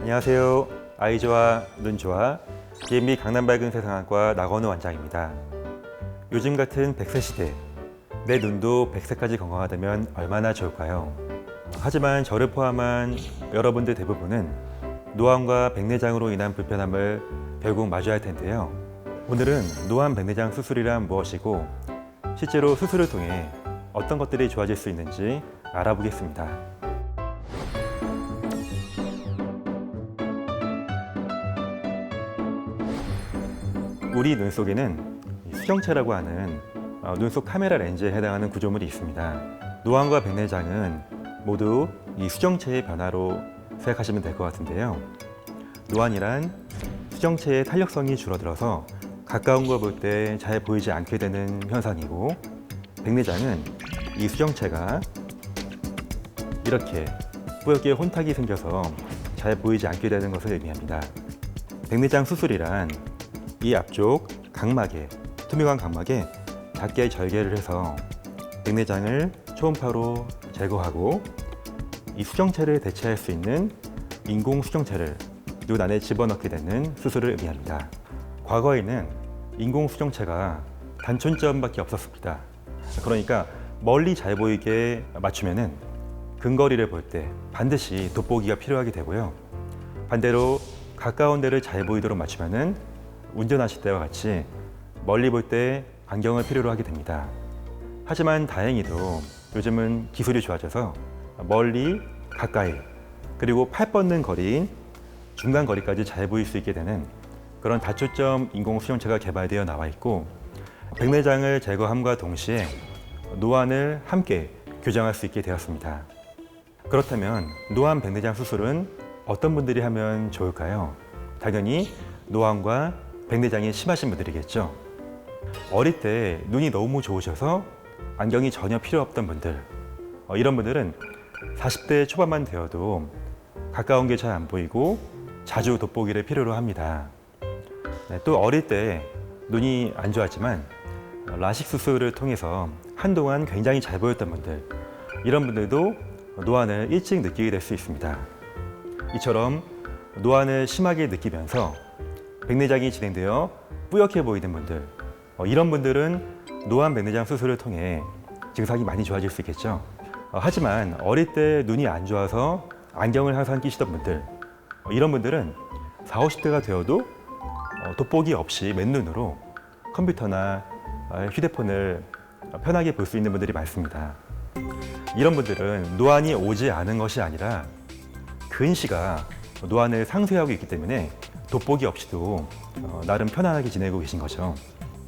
안녕하세요. 아이 좋아, 눈 좋아. DMB 강남발근 세상학과 나건우 원장입니다. 요즘 같은 100세 시대, 내 눈도 100세까지 건강하다면 얼마나 좋을까요? 하지만 저를 포함한 여러분들 대부분은 노안과 백내장으로 인한 불편함을 결국 마주해야 할 텐데요. 오늘은 노안 백내장 수술이란 무엇이고 실제로 수술을 통해 어떤 것들이 좋아질 수 있는지 알아보겠습니다. 우리 눈 속에는 이 수정체라고 하는 어, 눈속 카메라 렌즈에 해당하는 구조물이 있습니다. 노안과 백내장은 모두 이 수정체의 변화로 생각하시면 될 것 같은데요. 노안이란 수정체의 탄력성이 줄어들어서 가까운 걸 볼 때 잘 보이지 않게 되는 현상이고 백내장은 이 수정체가 이렇게 뿌옇게 혼탁이 생겨서 잘 보이지 않게 되는 것을 의미합니다. 백내장 수술이란 이 앞쪽 각막에 투명한 각막에 작게 절개를 해서 백내장을 초음파로 제거하고 이 수정체를 대체할 수 있는 인공 수정체를 눈 안에 집어넣게 되는 수술을 의미합니다. 과거에는 인공 수정체가 단촌점밖에 없었습니다. 그러니까 멀리 잘 보이게 맞추면은 근거리를 볼 때 반드시 돋보기가 필요하게 되고요. 반대로 가까운 데를 잘 보이도록 맞추면은 운전하실 때와 같이 멀리 볼 때 안경을 필요로 하게 됩니다. 하지만 다행히도 요즘은 기술이 좋아져서 멀리, 가까이, 그리고 팔 뻗는 거리인 중간 거리까지 잘 보일 수 있게 되는 그런 다초점 인공 수정체가 개발되어 나와 있고 백내장을 제거함과 동시에 노안을 함께 교정할 수 있게 되었습니다. 그렇다면 노안 백내장 수술은 어떤 분들이 하면 좋을까요? 당연히 노안과 백내장이 심하신 분들이겠죠. 어릴 때 눈이 너무 좋으셔서 안경이 전혀 필요 없던 분들, 어, 이런 분들은 40대 초반만 되어도 가까운 게 잘 안 보이고 자주 돋보기를 필요로 합니다. 네, 또 어릴 때 눈이 안 좋았지만 어, 라식 수술을 통해서 한동안 굉장히 잘 보였던 분들, 이런 분들도 노안을 일찍 느끼게 될 수 있습니다. 이처럼 노안을 심하게 느끼면서 백내장이 진행되어 뿌옇게 보이는 분들, 어, 이런 분들은 노안 백내장 수술을 통해 증상이 많이 좋아질 수 있겠죠. 어, 하지만 어릴 때 눈이 안 좋아서 안경을 항상 끼시던 분들, 어, 이런 분들은 40, 50대가 되어도 어, 돋보기 없이 맨눈으로 컴퓨터나 어, 휴대폰을 편하게 볼 수 있는 분들이 많습니다. 이런 분들은 노안이 오지 않은 것이 아니라 근시가 노안을 상쇄하고 있기 때문에 돋보기 없이도 어, 나름 편안하게 지내고 계신 거죠.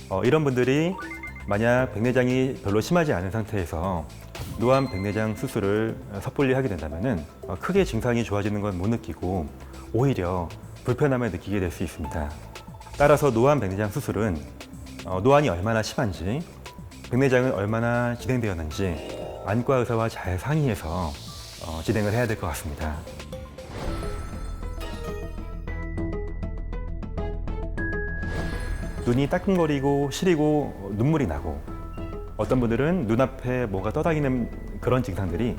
어, 이런 분들이 만약 백내장이 별로 심하지 않은 상태에서 노안 백내장 수술을 어, 섣불리 하게 된다면 크게 증상이 좋아지는 건 못 느끼고 오히려 불편함을 느끼게 될 수 있습니다. 따라서 노안 백내장 수술은 어, 노안이 얼마나 심한지 백내장은 얼마나 진행되었는지 안과 의사와 잘 상의해서 어, 진행을 해야 될 것 같습니다. 눈이 따끔거리고 시리고 눈물이 나고 어떤 분들은 눈앞에 뭐가 떠다니는 그런 증상들이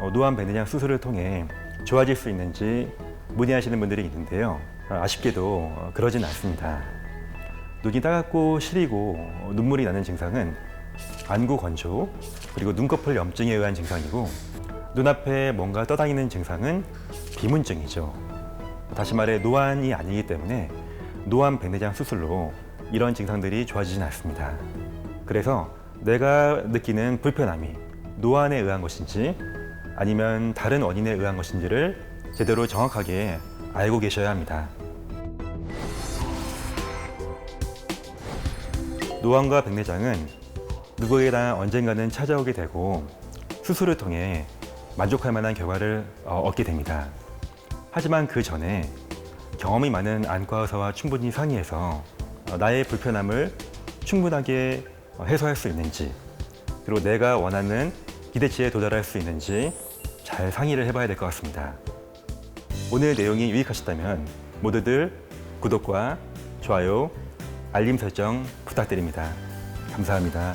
어, 노안 백내장 수술을 통해 좋아질 수 있는지 문의하시는 분들이 있는데요. 아, 아쉽게도 어, 그러진 않습니다. 눈이 따갑고 시리고 어, 눈물이 나는 증상은 안구 건조 그리고 눈꺼풀 염증에 의한 증상이고 눈앞에 뭔가 떠다니는 증상은 비문증이죠. 다시 말해 노안이 아니기 때문에 노안 백내장 수술로 이런 증상들이 좋아지진 않습니다. 그래서 내가 느끼는 불편함이 노안에 의한 것인지 아니면 다른 원인에 의한 것인지를 제대로 정확하게 알고 계셔야 합니다. 노안과 백내장은 누구에게나 언젠가는 찾아오게 되고 수술을 통해 만족할 만한 결과를 어, 얻게 됩니다. 하지만 그 전에 경험이 많은 안과 의사와 충분히 상의해서 어, 나의 불편함을 충분하게 어, 해소할 수 있는지 그리고 내가 원하는 기대치에 도달할 수 있는지 잘 상의를 해봐야 될 것 같습니다. 오늘 내용이 유익하셨다면 모두들 구독과 좋아요, 알림 설정 부탁드립니다. 감사합니다.